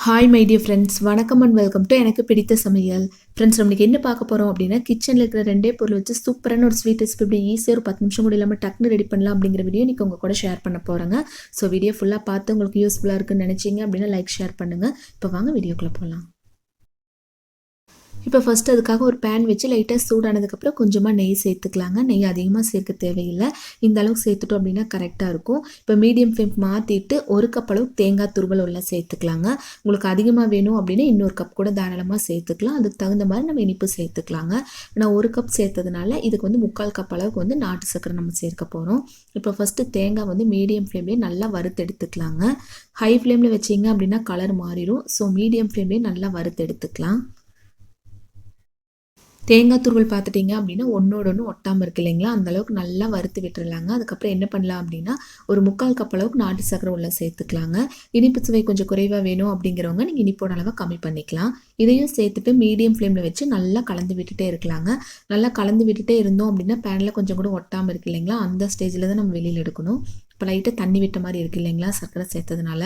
Hi my dear friends வணக்கம் and welcome to எனக்கு பிடித்த சமையல். ஃப்ரெண்ட்ஸ் நம்மளுக்கு என்ன பார்க்க போகிறோம் அப்படின்னா கிச்சனில் இருக்கிற ரெண்டே பொருள் வச்சு சூப்பரான ஒரு ஸ்வீட் ரெசிபி இப்படி ஈஸியாக ஒரு பத்து நிமிஷம் கூட இல்லாமல் டக்குனு ரெடி பண்ணலாம் அப்படிங்கிற வீடியோ இன்றைக்கி உங்கள் கூட ஷேர் பண்ண போகிறேங்க ஸோ வீடியோ ஃபுல்லாக பார்த்து உங்களுக்கு யூஸ்ஃபுல்லாக இருக்குன்னு நினச்சிங்க அப்படின்னா லைக் ஷேர் பண்ணுங்கள் இப்போ வாங்க வீடியோக்குள்ளே போகலாம் இப்போ ஃபஸ்ட்டு அதுக்காக ஒரு பேன் வச்சு லைட்டாக சூடானதுக்கப்புறம் கொஞ்சமாக நெய் சேர்த்துக்கலாங்க. நெய் அதிகமாக சேர்க்க தேவையில்லை. இந்த அளவுக்கு சேர்த்துட்டோம் அப்படின்னா கரெக்டாக இருக்கும். இப்போ மீடியம் ஃப்ளேம் மாற்றிட்டு ஒரு கப் அளவுக்கு தேங்காய் துருவல் உள்ள சேர்த்துக்கலாங்க. உங்களுக்கு அதிகமாக வேணும் அப்படின்னா இன்னொரு கப் கூட தாராளமாக சேர்த்துக்கலாம். அதுக்கு தகுந்த மாதிரி நம்ம இனிப்பு சேர்த்துக்கலாங்க. நான் ஒரு கப் சேர்த்ததுனால இதுக்கு வந்து முக்கால் கப் அளவுக்கு வந்து நாட்டு சக்கரை நம்ம சேர்க்க போகிறோம் இப்போ ஃபஸ்ட்டு தேங்காய் வந்து மீடியம் ஃப்ளேம்லேயே நல்லா வறுத்து எடுத்துக்கலாங்க ஹை ஃப்ளேமில் வச்சிங்க அப்படின்னா கலர் மாறிடும். ஸோ மீடியம் ஃப்ளேம்லேயே நல்லா வறுத்து எடுத்துக்கலாம் தேங்காய் துருவல் பார்த்துட்டிங்க அப்படின்னா ஒன்றோட ஒன்று ஒட்டாமல் இருக்கு இல்லைங்களா? அந்தளவுக்கு நல்லா வறுத்து விட்டுறலாங்க. அதுக்கப்புறம் என்ன பண்ணலாம் அப்படின்னா ஒரு முக்கால் கப் அளவுக்கு நாட்டு சக்கரை உள்ள சேர்த்துக்கலாங்க. இனிப்பு சுவை கொஞ்சம் குறைவாக வேணும் அப்படிங்கிறவங்க நீங்கள் இனிப்போட அளவை கம்மி பண்ணிக்கலாம். இதையும் சேர்த்துட்டு மீடியம் ஃப்ளேமில் வச்சு நல்லா கலந்து விட்டுட்டே இருக்கலாங்க. நல்லா கலந்து விட்டுட்டே இருந்தோம் அப்படின்னா பேனில் கொஞ்சம் கூட ஒட்டாமல் இருக்கு இல்லைங்களா? அந்த ஸ்டேஜில் தான் நம்ம வெளியில் எடுக்கணும். இப்போ லைட்டாக தண்ணி விட்ட மாதிரி இருக்குது இல்லைங்களா? சர்க்கரை சேர்த்ததுனால.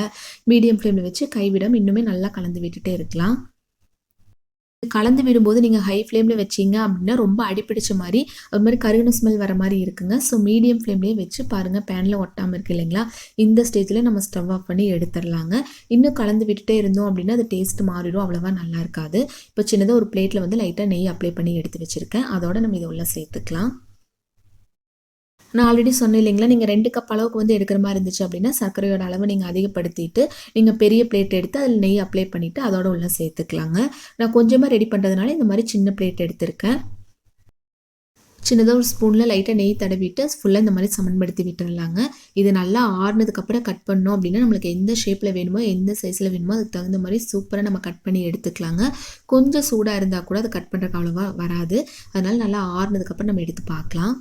மீடியம் ஃப்ளேமில் வச்சு கைவிடம் இன்னுமே நல்லா கலந்து விட்டுட்டே இருக்கலாம். கலந்து விடும்போது நீங்கள் ஹை ஃப்ளேமில் வச்சிங்க அப்படின்னா ரொம்ப அடிப்பிடிச்ச மாதிரி அது மாதிரி கருகின ஸ்மெல் வர மாதிரி இருக்குங்க. ஸோ மீடியம் ஃப்ளேம்லேயே வச்சு பாருங்கள் பேனில் ஒட்டாமல் இருக்குது இல்லைங்களா? இந்த ஸ்டேஜில் நம்ம ஸ்டவ் ஆஃப் பண்ணி எடுத்துடலாங்க. இன்னும் கலந்து விட்டுட்டே இருந்தோம் அப்படின்னா அது டேஸ்ட் மாறிடும் அவ்வளோவா நல்லா இருக்காது. இப்போ சின்னதாக ஒரு பிளேட்டில் வந்து லைட்டாக நெய் அப்ளை பண்ணி எடுத்து வச்சுருக்கேன். அதோட நம்ம இதை உள்ள சேர்த்துக்கலாம். நான் ஆல்ரெடி சொன்னேன் இல்லைங்களா? நீங்கள் ரெண்டு கப் அளவுக்கு வந்து எடுக்கிற மாதிரி இருந்துச்சு அப்படின்னா சர்க்கரையோட அளவு நீங்கள் அதிகப்படுத்திட்டு நீங்கள் பெரிய பிளேட் எடுத்து அதில் நெய் அப்ளை பண்ணிவிட்டு அதோட உள்ள சேர்த்துக்கலாங்க. நான் கொஞ்சமாக ரெடி பண்ணுறதுனால இந்த மாதிரி சின்ன பிளேட் எடுத்திருக்கேன். சின்னதாக ஒரு ஸ்பூனில் லைட்டாக நெய் தடவிட்டு ஃபுல்லாக இந்த மாதிரி சமன்படுத்தி விட்டுடலாங்க இது நல்லா ஆறுனதுக்கப்புறம் கட் பண்ணோம் அப்படின்னா நம்மளுக்கு எந்த ஷேப்பில் வேணுமோ எந்த சைஸில் வேணுமோ அதுக்கு தகுந்த மாதிரி சூப்பராக நம்ம கட் பண்ணி எடுத்துக்கலாங்க. கொஞ்சம் சூடாக இருந்தால் கூட அதை கட் பண்ணுறதுக்கு அவ்வளோவா வராது. அதனால் நல்லா ஆறுனதுக்கப்புறம் நம்ம எடுத்து பார்க்கலாம்.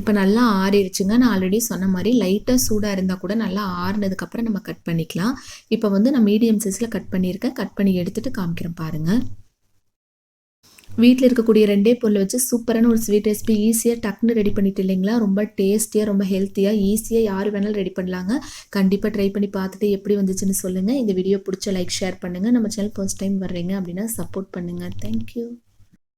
இப்போ நல்லா ஆறிடுச்சுங்க நான் ஆல்ரெடி சொன்ன மாதிரி லைட்டாக சூடாக இருந்தால் கூட நல்லா ஆறுனதுக்கப்புறம் நம்ம கட் பண்ணிக்கலாம். இப்போ வந்து நான் மீடியம் சைஸில் கட் பண்ணியிருக்கேன். கட் பண்ணி எடுத்துகிட்டு காமிக்கிறேன் பாருங்கள் வீட்டில் இருக்கக்கூடிய ரெண்டே பொருளை வச்சு சூப்பரான ஒரு ஸ்வீட் ரெசிபி ஈஸியாக டக்குன்னு ரெடி பண்ணிட்டு இல்லைங்களா? ரொம்ப டேஸ்டியாக ரொம்ப ஹெல்த்தியாக ஈஸியாக யார் வேணாலும் ரெடி பண்ணலாங்க. கண்டிப்பாக ட்ரை பண்ணி பார்த்துட்டு எப்படி வந்துச்சுன்னு சொல்லுங்கள் இந்த வீடியோ பிடிச்ச லைக் ஷேர் பண்ணுங்கள் நம்ம சேனல் ஃபர்ஸ்ட் டைம் வர்றீங்க அப்படின்னா சப்போர்ட் பண்ணுங்கள் தேங்க்யூ